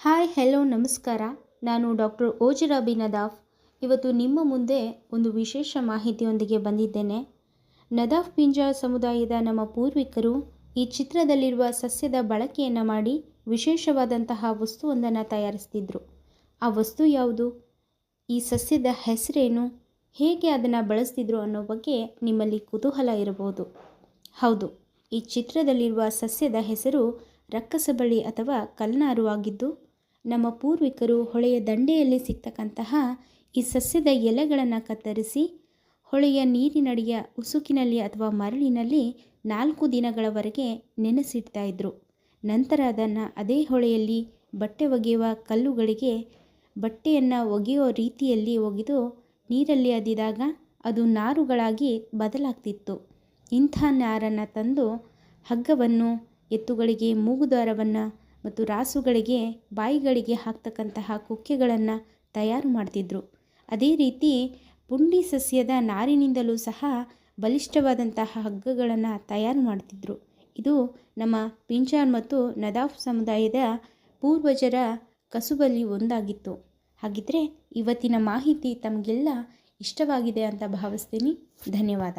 Hi, hello, ನಮಸ್ಕಾರ. ನಾನು doctor ಓಜಿರಾಬಿ Nadaf. ಇವತ್ತು ನಿಮ್ಮ ಮುಂದೆ ಒಂದು ವಿಶೇಷ ಮಾಹಿತಿಯೊಂದಿಗೆ ಬಂದಿದ್ದೇನೆ. ನದಾಫ್ ಪಿಂಜಾ ಸಮುದಾಯದ ನಮ್ಮ ಪೂರ್ವಿಕರು ಈ ಚಿತ್ರದಲ್ಲಿರುವ ಸಸ್ಯದ ಬಳಕೆಯನ್ನು ಮಾಡಿ ವಿಶೇಷವಾದಂತಹ ವಸ್ತುವೊಂದನ್ನು ತಯಾರಿಸ್ತಿದ್ರು. ಆ ವಸ್ತು ಯಾವುದು? ಈ ಸಸ್ಯದ ಹೆಸರೇನು? ಹೇಗೆ ಅದನ್ನು ಬಳಸ್ತಿದ್ರು ಅನ್ನೋ ಬಗ್ಗೆ ನಿಮ್ಮಲ್ಲಿ ಕುತೂಹಲ ಇರಬಹುದು. ಹೌದು, ಈ ಚಿತ್ರದಲ್ಲಿರುವ ಸಸ್ಯದ ಹೆಸರು ರಕ್ಕಸಬಳ್ಳಿ ಅಥವಾ ಕಲ್ನಾರು ಆಗಿದ್ದು ನಮ್ಮ ಪೂರ್ವಿಕರು ಹೊಳೆಯ ದಂಡೆಯಲ್ಲಿ ಸಿಗ್ತಕ್ಕಂತಹ ಈ ಸಸ್ಯದ ಎಲೆಗಳನ್ನು ಕತ್ತರಿಸಿ, ಹೊಳೆಯ ನೀರಿನಡಿಯ ಉಸುಕಿನಲ್ಲಿ ಅಥವಾ ಮರಳಿನಲ್ಲಿ ನಾಲ್ಕು ದಿನಗಳವರೆಗೆ ನೆನೆಸಿಡ್ತಾ ಇದ್ದರು ನಂತರ ಅದನ್ನು ಅದೇ ಹೊಳೆಯಲ್ಲಿ ಬಟ್ಟೆ ಒಗೆಯುವ ಕಲ್ಲುಗಳಿಗೆ ಬಟ್ಟೆಯನ್ನು ಒಗೆಯೋ ರೀತಿಯಲ್ಲಿ ಒಗೆದು ನೀರಲ್ಲಿ ಅದಿದಾಗ ಅದು ನಾರುಗಳಾಗಿ ಬದಲಾಗ್ತಿತ್ತು. ಇಂಥ ನಾರನ್ನು ತಂದು ಹಗ್ಗವನ್ನು, ಎತ್ತುಗಳಿಗೆ ಮೂಗುದಾರವನ್ನು ಮತ್ತು ರಾಸುಗಳಿಗೆ ಬಾಯಿಗಳಿಗೆ ಹಾಕ್ತಕ್ಕಂತಹ ಕುಕ್ಕೆಗಳನ್ನು ತಯಾರು ಮಾಡ್ತಿದ್ರು. ಅದೇ ರೀತಿ ಪುಂಡಿ ಸಸ್ಯದ ನಾರಿನಿಂದಲೂ ಸಹ ಬಲಿಷ್ಠವಾದಂತಹ ಹಗ್ಗಗಳನ್ನು ತಯಾರು ಮಾಡ್ತಿದ್ರು. ಇದು ನಮ್ಮ ಪಿಂಚಾನ್ ಮತ್ತು ನದಾಫ್ ಸಮುದಾಯದ ಪೂರ್ವಜರ ಕಸುಬಲ್ಲಿ ಒಂದಾಗಿತ್ತು. ಹಾಗಿದ್ದರೆ ಇವತ್ತಿನ ಮಾಹಿತಿ ತಮಗೆಲ್ಲ ಇಷ್ಟವಾಗಿದೆ ಅಂತ ಭಾವಿಸ್ತೀನಿ. ಧನ್ಯವಾದ.